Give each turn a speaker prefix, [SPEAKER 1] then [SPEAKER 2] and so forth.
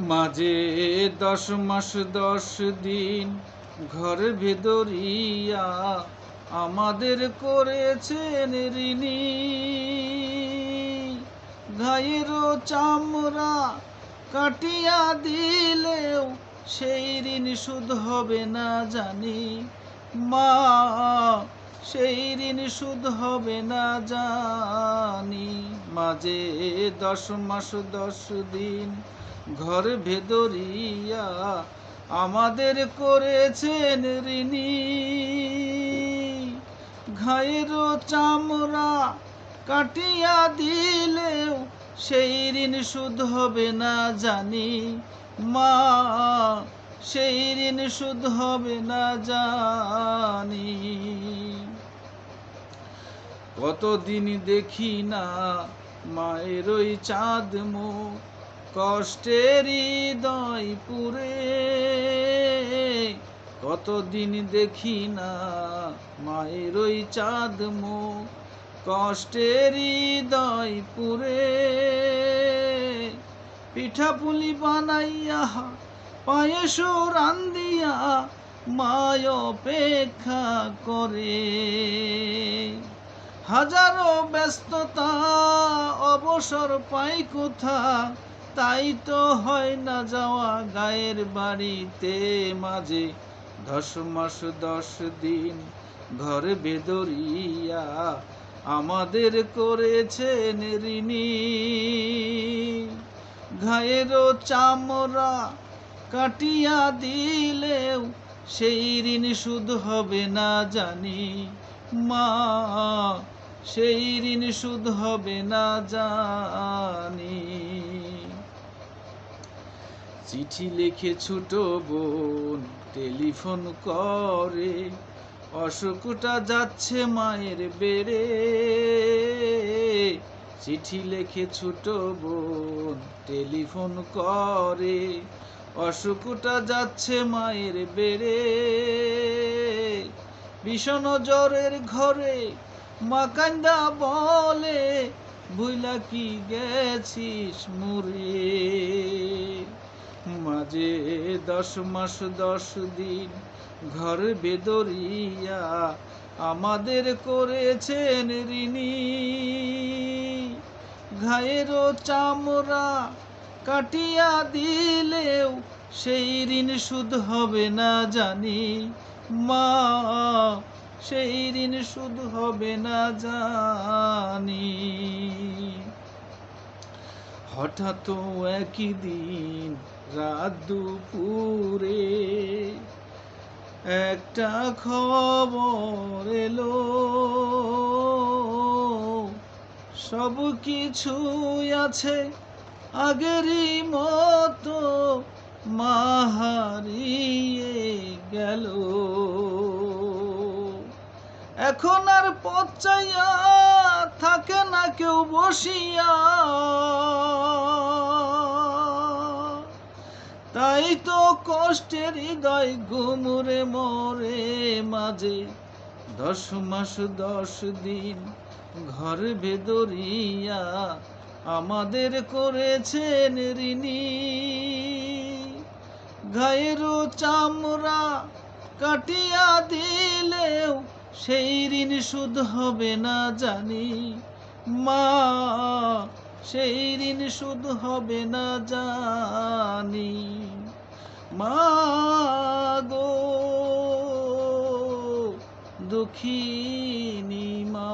[SPEAKER 1] মাঝে দশ মাস, দশ দিন ঘর ভেদরিয়া আমাদের করেছেন ঋণী। গায়েরও চামড়া কাটিয়া দিলেও সেই ঋণ সুদ হবে না জানি। মা, সেই ঋণ সুদ হবে না জানি। মাঝে দশ মাস, দশ দিন ঘর ভেদরিয়া আমাদের করেছেন ঋণী। ঘায়েরও চামড়া কাটিয়া দিলেও সেই ঋণ সুদ হবে না জানি। মা, সেই ঋণ সুদ হবে না জানি। কতদিন দেখি না মায়ের ওই চাঁদ মুখ কষ্টের হৃদয় পুরে, কতদিন দেখি না মায়ের ওই চাঁদ মুখ। কষ্টের হৃদয় পুরে, পিঠা পুলি বানাইয়া, পায়েস রান্দিয়া মায় অপেক্ষা করে। হাজারো ব্যস্ততা, অবসর পাই কোথা? তাই তো হয় না যাওয়া গায়ের বাড়িতে মাঝে। দশ মাস, দশ দিন ঘর বেদরিয়া আমাদের করেছেন ঋণী। ঘায়েরও চামড়া কাটিয়া দিলেও সেই ঋণ সুদ হবে না জানি। মা, সেই ঋণ সুদ হবে না জানি। চিঠি লিখে ছোট বোন টেলিফোন করে, অসুখটা যাচ্ছে মায়ের বেড়ে। চিঠি লেখে ছোট বোন টেলিফোন করে, অসুখটা যাচ্ছে মায়ের বেড়ে। ভীষণ জ্বরের ঘরে মাকান্দা বলে, ভুইলা কি গেছিস মুরে মাঝে দশ মাস দশ দিন ঘর বেদরিয়া আমাদের করেছেন ঋণী। ঘায়েরও চামড়া কাটিয়া দিলেও সেই ঋণ সুদ হবে না জানি। মা, সেই ঋণ সুদ হবে না জানি। হঠাৎ একই দিন রাত দুপুরে একটা খবর এলো। সব কিছু আছে আগেরই মতো মা হারিয়ে গেল। এখন আর পচাইয়া থাকে না কেউ বসিয়া। তাই তো কষ্টের হৃদয় গুমরে মরে মাঝে। দশ মাস, দশ দিন ঘর ভেদরিয়া আমাদের করেছেন ঋণী। গায়েরও চামড়া কাটিয়া দিলেও সেই ঋণ সুদ হবে না জানি। মা সেই ঋণ শুধু হবে না জানি। মাগো দুঃখিনী মা।